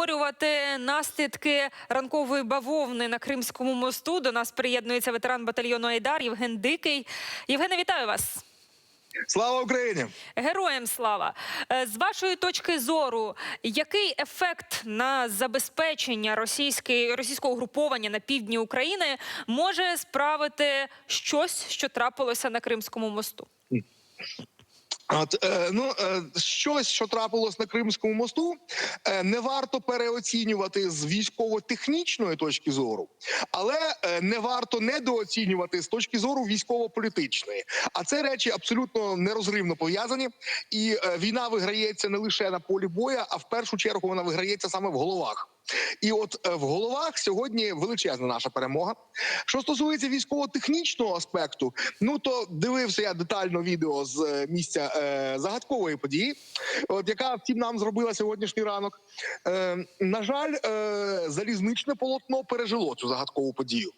обговорювати наслідки ранкової бавовни на Кримському мосту. До нас приєднується ветеран батальйону Айдар Євген Дикий. Євгене, вітаю вас. Слава Україні! Героям слава! Е, З вашої точки зору, який ефект на забезпечення російської російського угруповання на півдні України може справити щось, що трапилося на Кримському мосту? От е, ну е, щось, що трапилось на Кримському мосту, е, не варто переоцінювати з військово-технічної точки зору, але е, не варто недооцінювати з точки зору військово-політичної. А це речі абсолютно нерозривно пов'язані. І е, війна виграється не лише на полі боя, а в першу чергу вона виграється саме в головах. І от е, в головах сьогодні величезна наша перемога. Що стосується військово-технічного аспекту, ну то дивився я детально відео з е, місця е, загадкової події, от яка втім нам зробила сьогоднішній ранок. Е, на жаль, е, залізничне полотно пережило цю загадкову подію.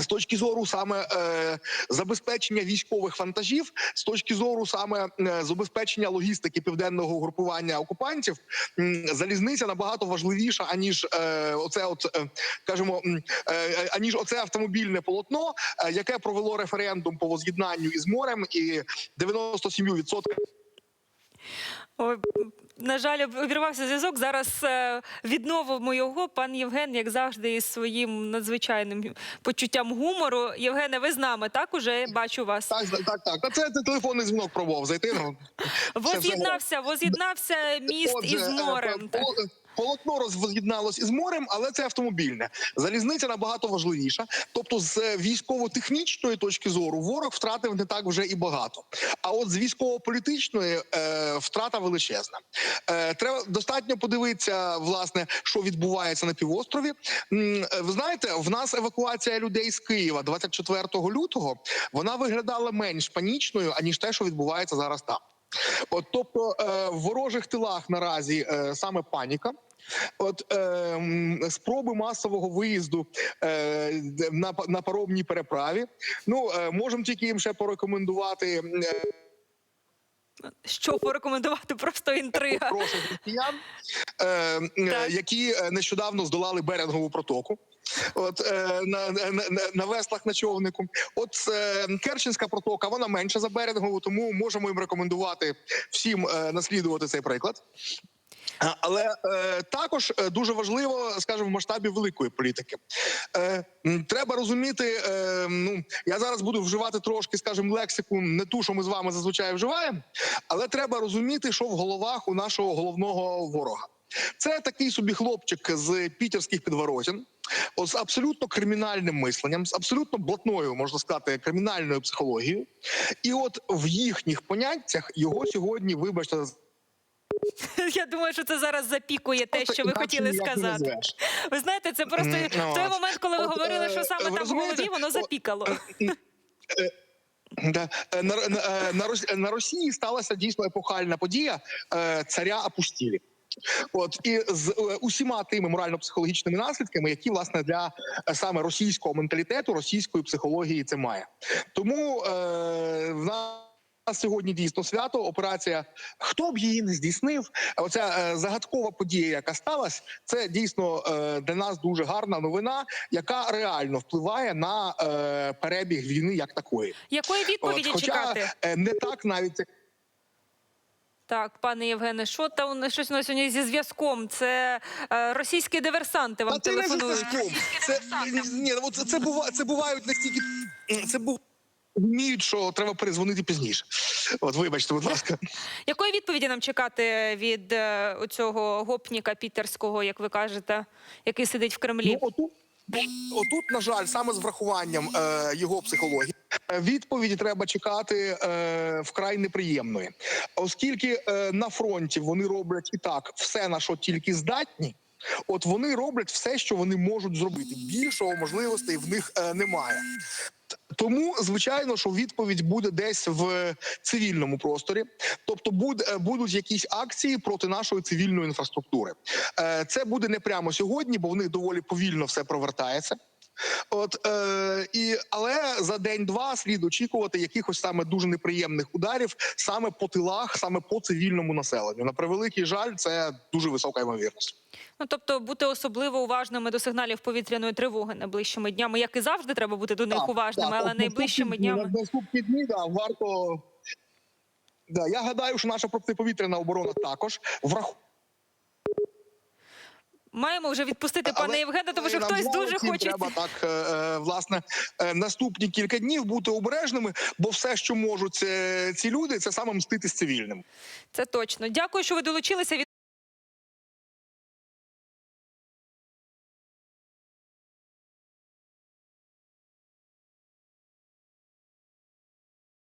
З точки зору саме е, забезпечення військових вантажів, з точки зору саме е, забезпечення логістики південного угрупування окупантів, м, залізниця набагато важливіша аніж е, оце, от е, кажемо, е, аніж оце автомобільне полотно, е, яке провело референдум по воз'єднанню із морем, і 97% Ой, на жаль, обірвався зв'язок. Зараз е, відновимо його. Пан Євген, як завжди, із своїм надзвичайним почуттям гумору. Євгене, ви з нами так уже бачу вас. так, так, так. Та це, це телефонний дзвінок пробував зайти. Ну Воз'єднався, воз'єднався міст Отже, із е, морем. так. Поло- Полотно роз'єдналось із морем, але це автомобільне. Залізниця набагато важливіша. Тобто, з військово-технічної точки зору ворог втратив не так вже і багато. А от з військово-політичної е, втрата величезна. Е, треба достатньо подивитися, власне, що відбувається на півострові. Е, Ви знаєте, в нас евакуація людей з Києва 24 лютого вона виглядала менш панічною аніж те, що відбувається зараз там. От, тобто, е, в ворожих тилах наразі е, саме паніка. От е, спроби масового виїзду е, на, на паромній переправі. Ну е, можемо тільки їм ще порекомендувати е, Що порекомендувати? Просто інтрига. прошу росіян, е, е, які е, нещодавно здолали Берингову протоку. От е, на, на, на, на веслах на човнику. От е, Керченська протока, вона менша за Берингову, тому можемо їм рекомендувати всім е, наслідувати цей приклад. Але е, також е, дуже важливо, скажімо, в масштабі великої політики. Е, треба розуміти. Е, ну я зараз буду вживати трошки, скажімо, лексику, не ту, що ми з вами зазвичай вживаємо, але треба розуміти, що в головах у нашого головного ворога. Це такий собі хлопчик з пітерських підворотень, от з абсолютно кримінальним мисленням, з абсолютно блатною, можна сказати, кримінальною психологією. І от в їхніх поняттях його сьогодні, вибачте, Я думаю, що це зараз запікує те, що ви хотіли сказати. Ви знаєте, це просто ну, в той момент, коли ви говорили, е, що саме там в голові, воно запікало. Да. Е, На, на, е, на, на Росії сталася дійсно епохальна подія е, царя опустілі. От і з е, усіма тими морально-психологічними наслідками, які власне для е, саме російського менталітету, російської психології це має. Тому е, в нас. Сьогодні дійсно свято. Операція хто б її не здійснив. Оця е, загадкова подія, яка сталася, це дійсно е, для нас дуже гарна новина, яка реально впливає на е, перебіг війни як такої. Якої відповіді От, хоча чекати? не так навіть Так, пане Євгене, що там щось на сьогодні зі зв'язком? Це е, російські диверсанти вам Та це не телефонують. зв'язком. Це ні, це, це це бувають настільки. Це бу вміють, що треба перезвонити пізніше. От, вибачте, будь ласка. Якої відповіді нам чекати від е, оцього гопніка пітерського, як ви кажете, який сидить в Кремлі? Ну, отут, отут, на жаль, саме з врахуванням е, його психології. е, Відповіді треба чекати е, вкрай неприємної, оскільки е, на фронті вони роблять і так все на що тільки здатні. От вони роблять все, що вони можуть зробити. Більшого можливостей в них е, немає. Тому, звичайно, що відповідь буде десь в цивільному просторі, тобто е, будуть якісь акції проти нашої цивільної інфраструктури. Е, Це буде не прямо сьогодні, бо в них доволі повільно все провертається. От е, і але за день-два слід очікувати якихось саме дуже неприємних ударів саме по тилах, саме по цивільному населенню. На превеликий жаль, це дуже висока ймовірність. Ну тобто бути особливо уважними до сигналів повітряної тривоги найближчими днями, як і завжди, треба бути до них Так, уважними, так, але найближчими днями. Наступні дні да, варто. Да, я гадаю, що наша протиповітряна оборона також враховує. Маємо вже відпустити пане Євгена, тому що хтось дуже хоче. Треба так е, е, власне е, наступні кілька днів бути обережними, бо все, що можуть ці люди, це саме мстити з цивільним. Це точно. Дякую, що ви долучилися.